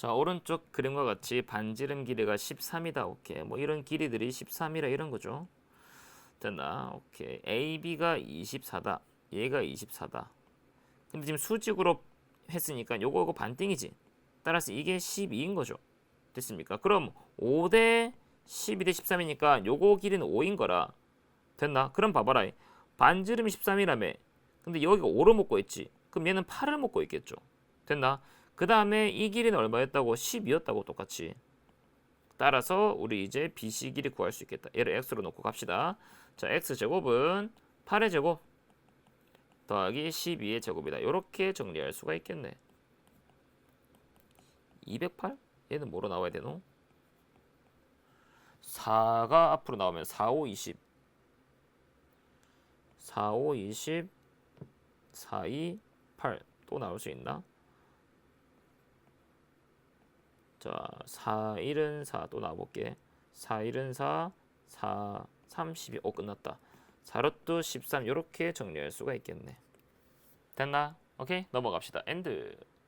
자 오른쪽 그림과 같이 반지름 길이가 13이다. 오케이. 뭐 이런 길이들이 13이라 이런 거죠. 됐나? 오케이. AB가 24다. 얘가 24다. 근데 지금 수직으로 했으니까 요거 요거 반띵이지. 따라서 이게 12인 거죠. 됐습니까? 그럼 5대 12대 13이니까 요거 길이는 5인 거라. 됐나? 그럼 봐봐라. 반지름이 13이라며. 근데 여기가 5를 먹고 있지. 그럼 얘는 8을 먹고 있겠죠. 됐나 그 다음에 이 길이는 얼마였다고? 12였다고 똑같이. 따라서 우리 이제 BC 길이 구할 수 있겠다. 얘를 x로 놓고 갑시다. 자, x 제곱은 8의 제곱 더하기 12의 제곱이다. 이렇게 정리할 수가 있겠네. 208? 얘는 뭐로 나와야 되노? 4가 앞으로 나오면 4, 5, 20. 4, 5, 20. 4, 2, 8. 또 나올 수 있나? 자, 4, 1은 4 또 나와볼게. 4, 1은 4, 4, 32. 오, 끝났다. 4로또 13 이렇게 정리할 수가 있겠네. 됐나? 오케이 넘어갑시다. 엔드.